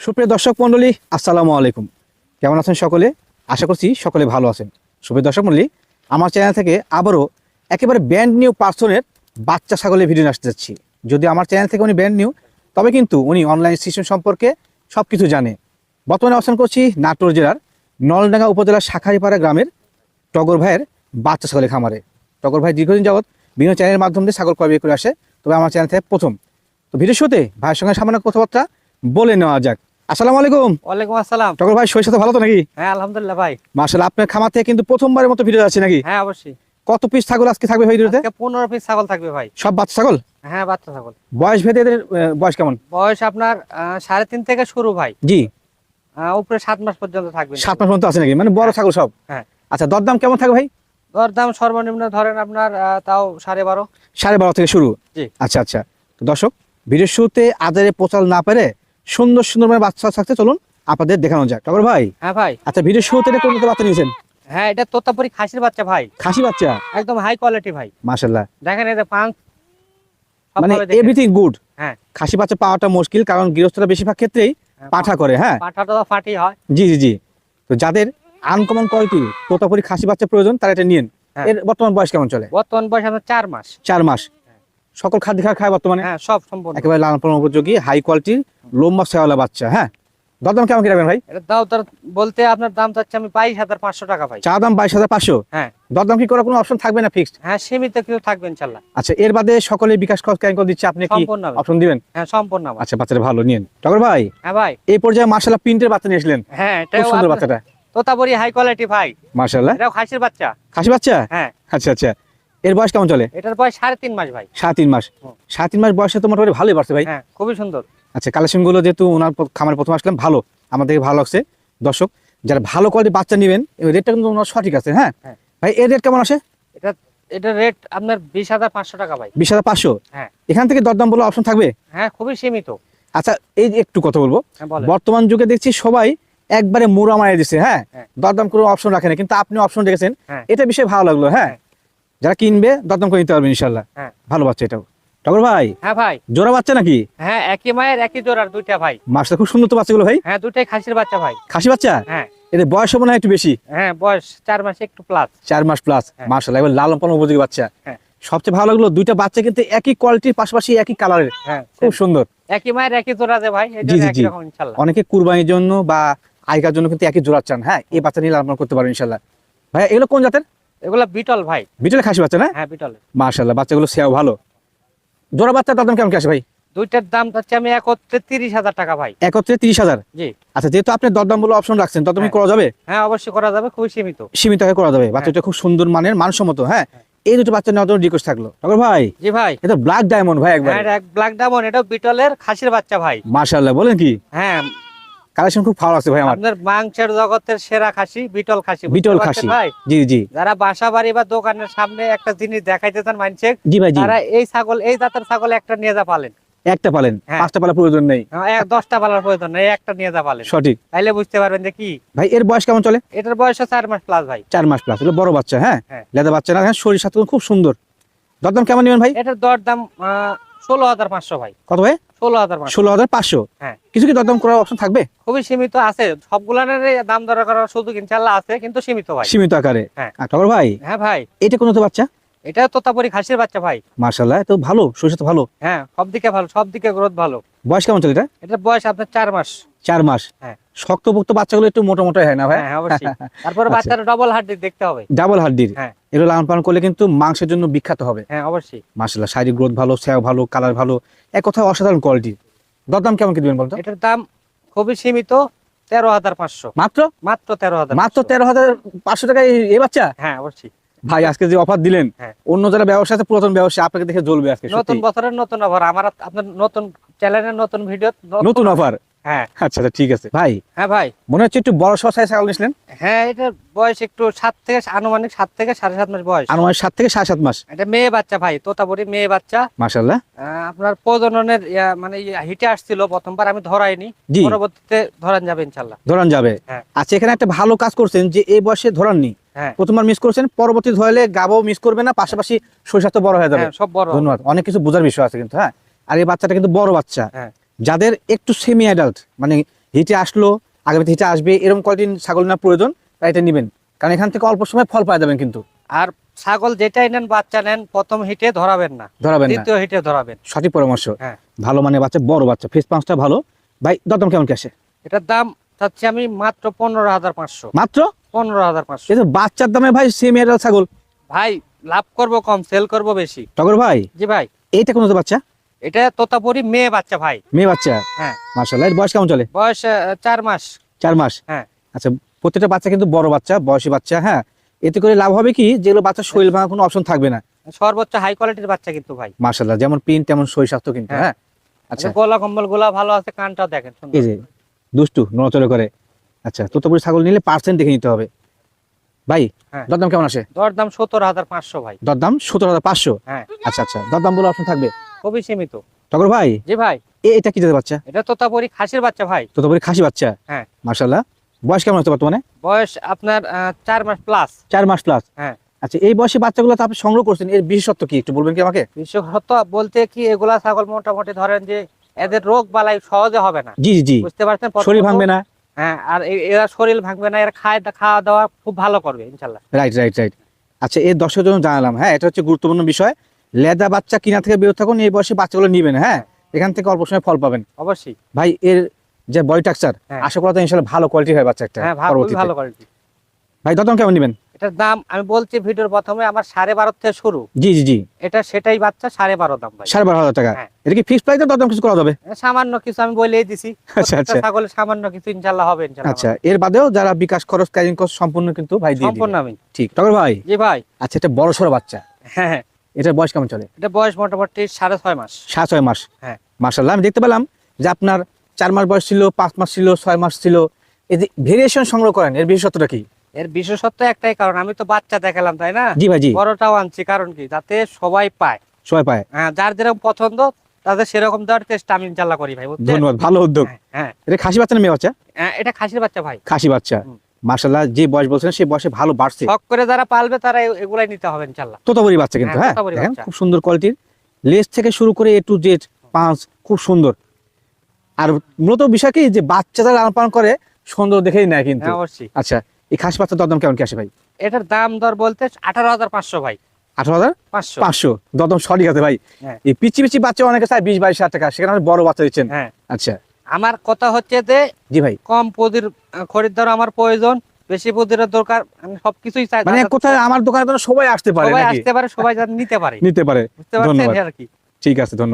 সুপ্রিয় দর্শক মণ্ডলী, আসসালামু আলাইকুম। কেমন আছেন সকলে? আশা করছি সকলে ভালো আছেন। সুপ্রিয় দর্শক মণ্ডলী, আমার চ্যানেল থেকে আবারও একেবারে ব্যান্ড নিউ পার্সনের বাচ্চা ছাগলের ভিডিও আসতে যাচ্ছি। যদি আমার চ্যানেল থেকে উনি ব্যান্ড নিউ তবে কিন্তু উনি অনলাইন সিস্টেম সম্পর্কে সব কিছু জানে। বর্তমানে অবস্থান করছি নাটোর জেলার নলডাঙ্গা উপজেলার শাখারিপাড়া গ্রামের টগর ভাইয়ের বাচ্চা ছাগলের খামারে। টগর ভাই দীর্ঘদিন যাবৎ বিভিন্ন চ্যানেলের মাধ্যমে ছাগল ক্রয় করে আসে, তবে আমার চ্যানেল থেকে প্রথম। তো ভিডিও শুতে ভাইয়ের সঙ্গে সামান্য কথাবার্তা বলে নেওয়া যাক। আসসালামু আলাইকুম। ওয়ালাইকুম আসসালাম। টগর ভাই শরীর সাথে ভালো তো নাকি? হ্যাঁ আলহামদুলিল্লাহ ভাই। মার্শাল আপনার খামার থেকে কিন্তু প্রথমবারের মতো ভিডিও আছে নাকি? হ্যাঁ অবশ্যই। কত পিস ছাগল আজকে থাকবে ভাই ভিডিওতে? আজকে পনেরো পিস ছাগল থাকবে ভাই। সব বাচ্চা ছাগল? হ্যাঁ বাচ্চা ছাগল। বয়স ভেদে এদের বয়স কেমন? বয়স আপনার আহ, সাড়ে তিন থেকে শুরু ভাই। জি। উপরে সাত মাস পর্যন্ত থাকবে। সাত মাস পর্যন্ত আছে নাকি? মানে বড় ছাগল সব? হ্যাঁ। আচ্ছা দরদাম কেমন থাকবে ভাই? দরদাম সর্বনিম্ন ধরেন আপনার তাও সাড়ে বারো। সাড়ে বারো থেকে শুরু? জি। আচ্ছা আচ্ছা। তো দর্শক ভিডিওর শুরুতে আদারে পোচাল না পেরে সুন্দর সুন্দর মানে বাচ্চা থাকতে চলুন আপনাদের দেখানো যাক। টগর ভাই হ্যাঁ ভাই। আচ্ছা ভিডিওর শুরুতে এটা কোন বাচ্চা নিয়েছেন? হ্যাঁ এটা তোতাপুরি খাসির বাচ্চা ভাই। খাসি বাচ্চা? একদম হাই কোয়ালিটি ভাই। মাশাল্লাহ দেখেন এই যে পাঁচ মানে এভরিথিং গুড হ্যাঁ। খাসি বাচ্চা পাওয়াটা মুশকিল কারণ গৃহস্থরা বেশিরভাগ ক্ষেত্রেই হ্যাঁ, পাঠা করে হ্যাঁ? পাঠাটা তো ফাটি হয়। জি জি জি। তো যাদের আনকমন কোয়ালিটি তোতাপুরি খাসি বাচ্চা প্রয়োজন তারা এটা নিন হ্যাঁ। এর বর্তমান বয়স কেমন চলে? বর্তমান বয়স আপনার চার মাস। চার মাস। সকল খাদ্য খাওয়া খায় বর্তমানে? হ্যাঁ সব সম্পূর্ণ। একেবারে লালন পালন উপযোগী হাই কোয়ালিটির লম্বা সেওয়ালা বাচ্চা হ্যাঁ? দরদাম কেমন কি রাখবেন ভাই? দাও তার বলতে আপনার দাম চাচ্ছে আমি বাইশ হাজার পাঁচশো টাকা ভাই। চা দাম বাইশ হাজার পাঁচশো? হ্যাঁ। দরদাম কি করার কোনো অপশন থাকবে না ফিক্সড হ্যাঁ সীমিত কিছু থাকবে ইনশাল্লাহ। আচ্ছা এর বাদে সকলে বিকাশ খরচ কেন করে দিচ্ছে আপনি কি অপশন দিবেন? হ্যাঁ সম্পূর্ণ। আচ্ছা বাচ্চাটা ভালো নিন টগর ভাই হ্যাঁ ভাই। এই পর্যায়ে মার্শাল্লাহ প্রিন্টের বাচ্চা নিয়ে আসলেন হ্যাঁ খুব সুন্দর বাচ্চাটা। তোতাপুরি হাই কোয়ালিটি ভাই। মার্শাল্লাহ এটাও খাসির বাচ্চা। খাসি বাচ্চা? হ্যাঁ। আচ্ছা আচ্ছা। এর বয়স কেমন চলে? এটার বয়স সাড়ে তিন মাস ভাই। সাড়ে তিন মাস। সাড়ে তিন মাস বয়সে তো মোটামুটি ভালোই বাড়ছে ভাই। হ্যাঁ খুবই সুন্দর। আচ্ছা কালেকশনগুলো যেহেতু ওনার খামারে প্রথম আসলাম ভালো আমাদেরকে ভালো লাগছে। দর্শক যারা ভালো কোয়ালিটির বাচ্চা নেবেন রেটটা কিন্তু ওনার সঠিক আছে হ্যাঁ? হ্যাঁ। ভাই এর রেট কেমন আসে? এটা এটার রেট আপনার বিশ হাজার পাঁচশো টাকা ভাই। বিশ হাজার পাঁচশো? হ্যাঁ। এখান থেকে দরদাম বলে অপশন থাকবে? হ্যাঁ খুবই সীমিত। আচ্ছা এই যে একটু কথা বলব। হ্যাঁ বর্তমান যুগে দেখছি সবাই একবারে মোড়া মারিয়ে দিচ্ছে হ্যাঁ? হ্যাঁ। দরদাম কোনো অপশন রাখে না কিন্তু আপনি অপশন রেখেছেন। এটা বিষয়ে ভালো লাগল হ্যাঁ? যারা কিনবে দরদাম করে নিতে পারবেন ইনশাল্লাহ হ্যাঁ। ভালো বাচ্চা এটাও। টগর ভাই হ্যাঁ ভাই। জোড়া বাচ্চা নাকি? হ্যাঁ একই মায়ের একই জোড়ার দুইটা ভাই। মাছটা খুব সুন্দর তো বাচ্চাগুলো ভাই? হ্যাঁ দুইটাই খাসির বাচ্চা ভাই। খাসি বাচ্চা? হ্যাঁ। বয়স একটু বেশি? হ্যাঁ বয়স চার মাস একটু প্লাস চার মাস প্লাস হ্যাঁ। মার্শাল এবার লালন পালন উপযোগী বাচ্চা। হ্যাঁ। সবচেয়ে ভালো লাগল দুইটা বাচ্চা কিন্তু একই কোয়ালিটির পাশাপাশি একই কালারের হ্যাঁ খুব সুন্দর। একই মায়ের একই জোড়া যে ভাই জি, জি, অনেকে কুরবানির জন্য বা আইকার জন্য কিন্তু একই জোড়া চান। হ্যাঁ এই বাচ্চা নিয়ে লালন করতে পারেন ইনশাল্লাহ ভাই এগুলো কোন জাতের? এগুলা বিটল ভাই। বিটলে খাসি বাচ্চা না? হ্যাঁ বিটল মার্শাল্লাহ বাচ্চাগুলো সেও ভালো। জোড়া বাচ্চার দাম কেমন কি আসে ভাই? দুইটার দাম হচ্ছে আমি একত্রে তিরিশ হাজার টাকা ভাই। একত্রে তিরিশ হাজার? জি। আচ্ছা যেহেতু আপনি দরদাম বলে অপশন রাখছেন তত হ্যাঁ। করা যাবে? হ্যাঁ অবশ্যই করা যাবে খুবই সীমিত। সীমিত হয়ে করা যাবে। বাচ্চাটা খুব সুন্দর মানের মানসম্মত হ্যাঁ? এই দুটো বাচ্চা নেওয়ার জন্য রিকোয়েস্ট থাকল। ঠাকুর ভাই জি ভাই। এটা ব্ল্যাক ডায়মন্ড ভাই একবার। হ্যাঁ ব্ল্যাক ডায়মন্ড এটা বিটলের খাসির বাচ্চা ভাই। মার্শাল্লাহ বলেন কি? হ্যাঁ কালেকশন খুব ভালো আছে ভাই আমার। আপনার মাংসের জগতের সেরা খাসি বিটল খাসি বিটল খাসি। ভাই? জি জি। যারা বাসা বাড়ি বা দোকানের সামনে একটা জিনিস দেখাইতে চান জি ভাই তারা এই ছাগল এই জাতের ছাগল একটা নিয়ে যা পালেন। একটা পালেন হ্যাঁ। পাঁচটা পালা প্রয়োজন নেই। হ্যাঁ, দশটা পালার প্রয়োজন নেই একটা নিয়ে যা পালেন। সঠিক। তাইলে বুঝতে পারবেন যে কি? ভাই এর বয়স কেমন চলে? এটার বয়স চার মাস প্লাস ভাই। চার মাস প্লাস বড় বাচ্চা হ্যাঁ? হ্যাঁ। লেদা বাচ্চা না হ্যাঁ শরীর সাথে খুব সুন্দর। দরদাম কেমন নেবেন ভাই? এটার দর দাম ষোলো হাজার পাঁচশো ভাই। কত ভাই? ষোলো হাজার ষোলো হাজার পাঁচশো? হ্যাঁ। কিছু কি দরদাম করার অপশন থাকবে? খুবই সীমিত আছে। সবগুলানের দাম দর করার সুযোগ ইনশাল্লাহ আছে কিন্তু সীমিত ভাই। সীমিত আকারে? হ্যাঁ। টগর ভাই হ্যাঁ ভাই। এটা কোনো তো বাচ্চা? এটা তোতাপুরি খাসির বাচ্চা ভাই। মার্শাল্লাহ তো ভালো শরীর তো ভালো। হ্যাঁ সব দিকে ভালো সব দিকে গ্রোথ ভালো। বয়স কেমন চলে এটা? বয়স আপনার চার মাস। চার মাস। হ্যাঁ। শক্তপোক্ত বাচ্চাগুলো একটু মোটা মোটা হয় না ভাই? হ্যাঁ অবশ্যই। তারপরে আচ্ছা। বাচ্চার ডবল হার্ট দেখতে হবে। ডাবল হাড্ডির হ্যাঁ। এগুলো লালন পালন করলে কিন্তু মাংসের জন্য বিখ্যাত হবে। হ্যাঁ অবশ্যই। মার্শাল্লাহ শারীরিক গ্রোথ ভালো স্যাও ভালো কালার ভালো এক কথায় অসাধারণ কোয়ালিটি দরদাম কেমন কি দিবেন বলতো? এটার দাম খুবই সীমিত তেরো হাজার পাঁচশো। মাত্র? মাত্র তেরো হাজার মাত্র তেরো হাজার পাঁচশো টাকায় এই- বাচ্চা? হ্যাঁ অবশ্যই। ভাই আজকে যে অফার দিলেন হ্যাঁ। অন্য যারা ব্যবসা আছে পুরাতন ব্যবসা আপনাকে দেখে জ্বলবে আজকে নতুন বছরের নতুন অফার আমার আপনার নতুন চ্যানেলের নতুন ভিডিও নতুন অফার হ্যাঁ। আচ্ছা আচ্ছা ঠিক আছে। ভাই হ্যাঁ ভাই। মনে হচ্ছে একটু বড় সহ সাইজ ছাগল নিয়েছিলেন? হ্যাঁ এটার বয়স একটু সাত থেকে আনুমানিক সাত থেকে সাড়ে সাত মাস বয়স। আনুমানিক সাত থেকে সাড়ে সাত মাস। এটা মেয়ে বাচ্চা ভাই মেয়ে বাচ্চা। আপনার প্রজননের মানে হিটে আসছিল প্রথমবার আমি ধরাইনি। পরবর্তীতে ধরান যাবে ইনশাল্লাহ ধরান যাবে। হ্যাঁ। আচ্ছা এখানে একটা ভালো কাজ করছেন যে এই বয়সে ধরাননি। হ্যাঁ। প্রথমবার মিস করছেন পরবর্তী ধরলে গাবও মিস করবে না পাশাপাশি শরীর বড় হয়ে যাবে। সব বড় ধন্যবাদ। অনেক কিছু বোঝার বিষয় আছে কিন্তু হ্যাঁ। আর এই বাচ্চাটা কিন্তু বড় বাচ্চা। যাদের একটু সেমি অ্যাডাল্ট মানে হিটে আসলো আগামীতে হিটে আসবে এরকম কোয়ালিটির ছাগল না প্রয়োজন তাই এটা নেবেন। কারণ এখান থেকে অল্প সময় ফল পাওয়া যাবেন কিন্তু। আর ছাগল যেটাই নেন বাচ্চা নেন প্রথম হিটে ধরাবেন না। ধরাবেন দ্বিতীয় হিটে ধরাবেন। সঠিক পরামর্শ। হ্যাঁ। ভালো মানে বাচ্চা বড় বাচ্চা ফেস পাঁচটা ভালো। ভাই দরদাম কেমন কি আসে? এটার দাম চাচ্ছি আমি মাত্র পনেরো হাজার পাঁচশো। মাত্র? পনেরো হাজার পাঁচশো। বাচ্চার দামে ভাই সেমি এর ছাগল। ভাই লাভ করব কম সেল করব বেশি। টগর ভাই। জি ভাই। এইটা কোন বাচ্চা? এটা তোতাপুরি মেয়ে বাচ্চা ভাই। মেয়ে বাচ্চা? হ্যাঁ। মার্শাল্লাহ এর বয়স কেমন চলে? বয়স চার মাস। চার মাস? হ্যাঁ। আচ্ছা প্রত্যেকটা বাচ্চা কিন্তু বড় বাচ্চা বয়সী বাচ্চা হ্যাঁ। এতে করে লাভ হবে কি? যেগুলো বাচ্চা শরীর ভাঙা কোনো অপশন থাকবে না। সর্বোচ্চ হাই কোয়ালিটির বাচ্চা কিন্তু ভাই। মার্শাল্লাহ যেমন প্রিন্ট তেমন শরীর স্বাস্থ্য কিন্তু হ্যাঁ। হ্যাঁ। আচ্ছা। আচ্ছা গলা কম্বলগুলা ভালো আছে কানটাও দেখেন। এই যে দুষ্টু নড়াচড়া করে। আচ্ছা তোতাপুরি ছাগল নিলে পার্সেন্ট দেখে নিতে হবে। ভাই হ্যাঁ। দরদাম কেমন আসে? দরদাম সত্তর হাজার পাঁচশো ভাই। দরদাম সতেরো হাজার পাঁচশো? হ্যাঁ। আচ্ছা আচ্ছা দরদাম বলে অপশন থাকবে? খুবই সীমিত। টগর ভাই? জি ভাই। এটা কি জাতের বাচ্চা? এটা তোতাপুরি খাসির বাচ্চা ভাই। তোতাপুরি খাসি বাচ্চা? হ্যাঁ। মার্শাল্লাহ বয়স কেমন হচ্ছে বর্তমানে? বয়স আপনার আহ, চার মাস প্লাস চার মাস প্লাস হ্যাঁ। আচ্ছা এই বয়সী বাচ্চাগুলো আপনি সংগ্রহ করছেন এর বিশেষত্ব কি একটু বলবেন কি আমাকে? বিশেষত বলতে কি এগুলা ছাগল মোটামুটি ধরেন যে এদের রোগ বালাই সহজে হবে না। জি জি। বুঝতে পারছেন? শরীর ভাঙবে না। হ্যাঁ আর এরা শরীর ভাঙবে না এরা খায় খাওয়া দাওয়া খুব ভালো করবে ইনশাল্লাহ রাইট রাইট রাইট আচ্ছা এর দর্শকের জন্য জানালাম। হ্যাঁ এটা হচ্ছে গুরুত্বপূর্ণ বিষয়। লেদা বাচ্চা কিনা থেকে বিরত থাকুন এই বয়সে বাচ্চাগুলো নিবেন হ্যাঁ? এখান থেকে অল্প সময় ফল পাবেন। অবশ্যই। ভাই এর যে বডি টাকচার হ্যাঁ। আশা করা তো ইনশাল্লাহ ভালো কোয়ালিটি হয় বাচ্চা একটা হ্যাঁ ভালো কোয়ালিটি ভাই দরদাম কেমন নেবেন? এটার দাম আমি বলছি ভিডিওর প্রথমে আমার সাড়ে বারো থেকে শুরু। জি জি জি। এটা সেটাই বাচ্চা সাড়ে বারো দাম ভাই। সাড়ে বারো হাজার টাকা। হ্যাঁ। এটা কি ফিক্সড প্রাইস দরদাম কিছু করা যাবে? সামান্য কিছু আমি বলেই দিছি। আচ্ছা আচ্ছা। ছাগলের সামান্য কিছু ইনশাল্লাহ হবে ইনশাল্লাহ আচ্ছা এর বাদেও যারা বিকাশ খরচ ক্যারিং খরচ সম্পূর্ণ কিন্তু ভাই দিয়ে সম্পূর্ণ আমি। ঠিক। টগর ভাই জি ভাই। আচ্ছা এটা বড় সড়ো বাচ্চা হ্যাঁ। এটার বয়স কেমন চলে? এটা বয়স মোটামুটি সাড়ে ছয় মাস। সাত ছয় মাস। হ্যাঁ। মার্শাল্লাহ আমি দেখতে পেলাম যে আপনার চার মাস বয়স ছিল পাঁচ মাস ছিল ছয় মাস ছিল। এই যে ভেরিয়েশন সংগ্রহ করেন এর বিশেষত্বটা কি? এর বিশেষত্ব একটাই কারণ আমি তো বাচ্চা দেখালাম তাই না? জি ভাই জি। বড়টাও আনছি কারণ কি? যাতে সবাই পায়। সবাই পায়। হ্যাঁ যার যেরকম পছন্দ তাদের সেরকম দেওয়ার চেষ্টা আমি ইনশাল্লাহ করি ভাই ধন্যবাদ ভালো উদ্যোগ। হ্যাঁ, হ্যাঁ। এটা খাসি বাচ্চা না মেয়ে বাচ্চা? হ্যাঁ, এটা খাসির বাচ্চা ভাই। খাসি বাচ্চা। হুম। মার্শাল্লাহ যে বয়স বলছেন সেই বয়সে ভালো বাড়ছে। শখ করে যারা পালবে তারা এগুলাই নিতে হবে ইনশাল্লাহ তোতাবরি বাচ্চা কিন্তু হ্যাঁ, হ্যাঁ? দেখেন খুব সুন্দর কোয়ালিটির লেস থেকে শুরু করে এ টু জেড পাঁচ খুব সুন্দর। আর মূলত বিষয় কি যে বাচ্চা যারা লালন পালন করে সুন্দর দেখেই নেয় কিন্তু। হ্যাঁ আচ্ছা এই খাস বাচ্চার দরদাম কেমন কি আসে ভাই? এটার দাম দর বলতে আঠারো হাজার পাঁচশো ভাই। আঠারো হাজার পাঁচশো। পাঁচশো। দরদাম সঠিক আছে ভাই। হ্যাঁ। এই পিচি পিচি বাচ্চা অনেকে চায় বিশ বাইশ হাজার টাকা সেখানে বড় বাচ্চা দিচ্ছেন। আচ্ছা আমার কথা হচ্ছে যে জি ভাই। কম পুঁজির খরিদ্দার আমার প্রয়োজন বেশি পুঁজির দরকার আমি সবকিছুই চাই মানে কোথায় আমার দোকানে সবাই আসতে পারে সবাই আসতে পারে সবাই নিতে পারে। নিতে পারে। বুঝতে পারছেন আর কি। ঠিক আছে ধন্যবাদ।